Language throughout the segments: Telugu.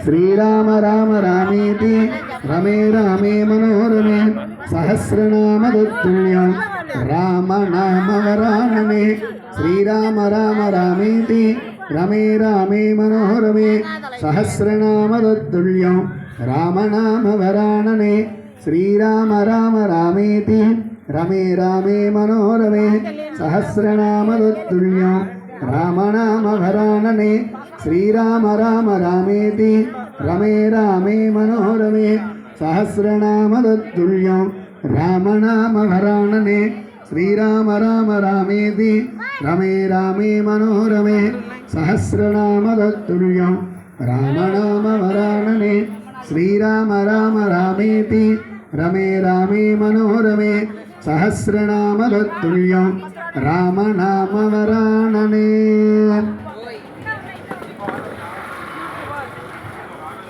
శ్రీరామ రామ రామేతి రమే రామే మనోరమే సహస్రనామ దుత్తుల్యం రామ నామ వరాణమే శ్రీరామ రామ రామేతి రమే రామే మనోరమే సహస్రనామ దుత్తుల్యం రామ నామ వరాణనే శ్రీరామ రామ రామేతి రమే రామే మనోరమే సహస్రనామ దుత్తుల్యం రామనామ వరాణనే శ్రీరామ రామ రామేతి రమే రామే మనోరమే సహస్రనామదత్తుల్యం రామనామ వరాణనే శ్రీరామ రామ రామేతి రమే రామే మనోరమే సహస్రనామదత్తుల్యం రామనామ వరాణనే శ్రీరామ రామ రామేతి రమే రామే మనోరమే సహస్రనామదత్తుల్యం తత్తుల్యం రామనామ వరాణనే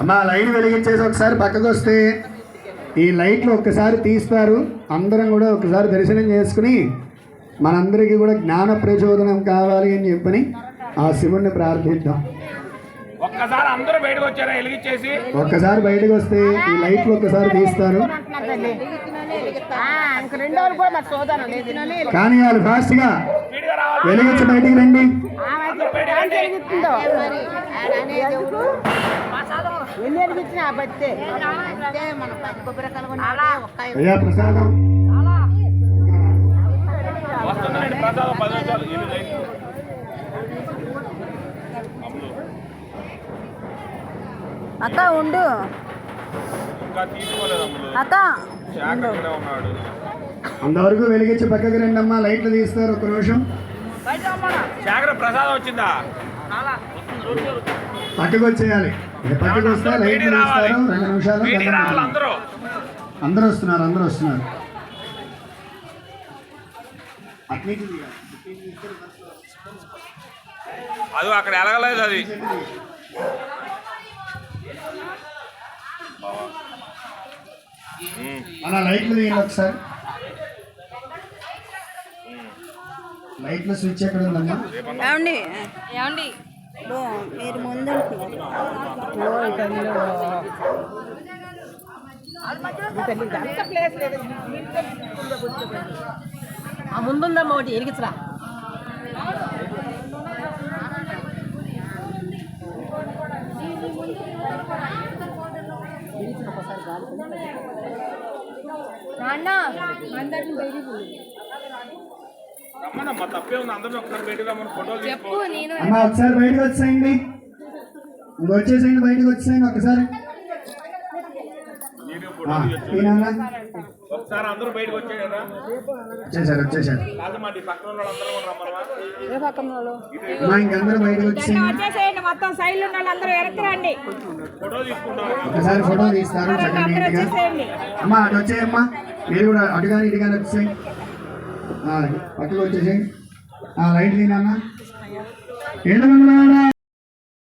అమ్మా లైట్ వెలిగించేసి ఒకసారి పక్కకు వస్తే ఈ లైట్లు ఒక్కసారి తీస్తారు. అందరం కూడా ఒకసారి దర్శనం చేసుకుని మనందరికీ కూడా జ్ఞాన ప్రచోదనం కావాలి అని చెప్పని ఆ శివుణ్ణి ప్రార్థిద్దాం. ఒక్కసారి అందరూ బయటకు వచ్చారా? వెలిగించేసి. ఒక్కసారి బయటకు వస్తే ఈ లైట్లు ఒక్కసారి తీస్తారు. కూడా కానీ వాళ్ళు ఫాస్ట్గా వెలిగించి బయటికి రండి. కొబ్బరికాయలు అయ్యా ప్రసాదం. ప్రసాదం పది నిమిషాలు అక్క ఉండు. అత్త. అక్క అంతవరకు వెలిగించి పక్కకి రండి అమ్మా లైట్లు తీస్తారు ఒక నిమిషం. ప్రసాదం వచ్చిందా? పక్కకు వచ్చేయాలి పక్కకు వస్తే లైట్లు తీస్తారు రెండు నిమిషాలు అందరూ. వస్తున్నారు అందరూ వస్తున్నారు. అది అక్కడ ఎలగలేదు అది. అలా లైట్లు తీయండి ఒకసారి. లైట్ల స్విచ్ ఎక్కడ ఉందమ్మా? ఏమండి? ఏమండి? మీరు ముందు ఆ ముందుందమ్మ ఒకటి ఎరిగించరా? రమ్మనమ్మా తప్పే ఉంది. అందరూ ఒకసారి బయటకు రమ్మని ఫోటోలు తీసుకో. అమ్మా ఒకసారి బయటకు వచ్చేయండి. వచ్చేసేయండి బయటకు వచ్చేయండి ఒకసారి నీట్గా ఆ, ఫోటోలు తీయొచ్చు. ఈయనన్నా? ఒకసారి అందరూ బయటకు వచ్చేసారు వచ్చేసారు. పక్కన బయటకు వచ్చేసేయండి మొత్తం ఉన్న వెనక్కి రండి. ఫోటో ఒకసారి ఫోటో తీస్తారు అమ్మా అటు వచ్చేయమ్మా. మీరు కూడా అటు కానీ ఇటు కానీ వచ్చేయండి ఆ, పక్కకు వచ్చేసేయండి ఆ, లైట్ తీనన్నా